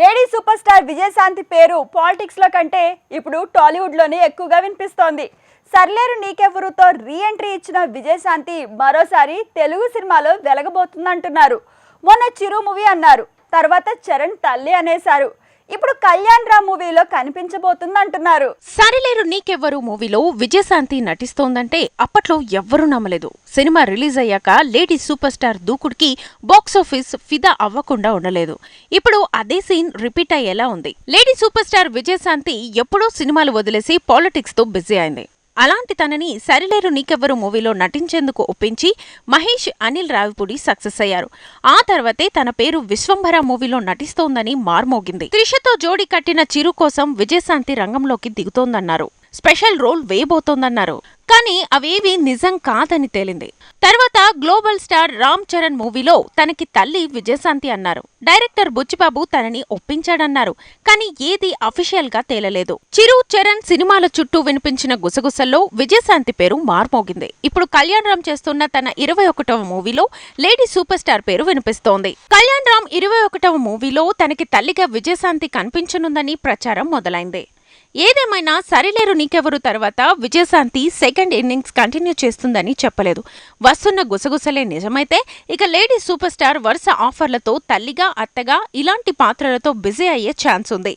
Lady super star Vijayashanti పేరు పాలిటిక్స్లో కంటే ఇప్పుడు టాలీవుడ్లోనే ఎక్కువగా వినిపిస్తోంది. సర్లేరు నీకెవరుతో రీ ఎంట్రీ ఇచ్చిన విజయశాంతి మరోసారి తెలుగు సినిమాలో వెలగబోతుందంటున్నారు. మొన్న చిరు మూవీ అన్నారు. తర్వాత చరణ్ తల్లి అనేశారు. ఇప్పుడు కళ్యాణ్ రామ్ మూవీలో కనిపించబోతుందంటున్నారు. సరిలేరు నీకెవ్వరు మూవీలో విజయశాంతి నటిస్తోందంటే అప్పట్లో ఎవ్వరూ నమ్మలేదు. సినిమా రిలీజ్ అయ్యాక లేడీ సూపర్ స్టార్ దూకుడికి బాక్సాఫీస్ ఫిదా అవ్వకుండా ఉండలేదు. ఇప్పుడు అదే సీన్ రిపీట్ అయ్యేలా ఉంది. లేడీ సూపర్ స్టార్ విజయశాంతి ఎప్పుడో సినిమాలు వదిలేసి పాలిటిక్స్తో బిజీ అయింది. అలాంటి తనని సరిలేరు నీకెవ్వరు మూవీలో నటించేందుకు ఒప్పించి మహేష్ అనిల్ రావిపూడి సక్సెస్ అయ్యారు. ఆ తర్వాతే తన పేరు విశ్వంభర మూవీలో నటిస్తోందని మార్మోగింది. త్రిషతో జోడి కట్టిన చిరు కోసం విజయశాంతి రంగంలోకి దిగుతోందన్నారు. Special role వేయబోతోందన్నారు. కానీ అవేవి నిజం కాదని తేలింది. తర్వాత గ్లోబల్ స్టార్ రామ్ చరణ్ మూవీలో తనకి తల్లి విజయశాంతి అన్నారు. డైరెక్టర్ బుచ్చిబాబు తనని ఒప్పించాడన్నారు. కానీ ఏది అఫీషియల్గా తేలలేదు. చిరు చరణ్ సినిమాల చుట్టూ వినిపించిన గుసగుసల్లో విజయశాంతి పేరు మార్మోగింది. ఇప్పుడు కళ్యాణ్ రామ్ చేస్తున్న తన ఇరవై ఒకటవ మూవీలో లేడీ సూపర్ స్టార్ పేరు వినిపిస్తోంది. కళ్యాణ్ రామ్ ఇరవై ఒకటవ మూవీలో తనకి తల్లిగా విజయశాంతి కనిపించనుందని ప్రచారం మొదలైంది. ఏదేమైనా సరిలేరు నీకెవరు తర్వాత విజయశాంతి సెకండ్ ఇన్నింగ్స్ కంటిన్యూ చేస్తుందని చెప్పలేదు. వస్తున్న గుసగుసలే నిజమైతే ఇక లేడీ సూపర్ స్టార్ వరుస ఆఫర్లతో తల్లిగా అత్తగా ఇలాంటి పాత్రలతో బిజీ అయ్యే ఛాన్స్ ఉంది.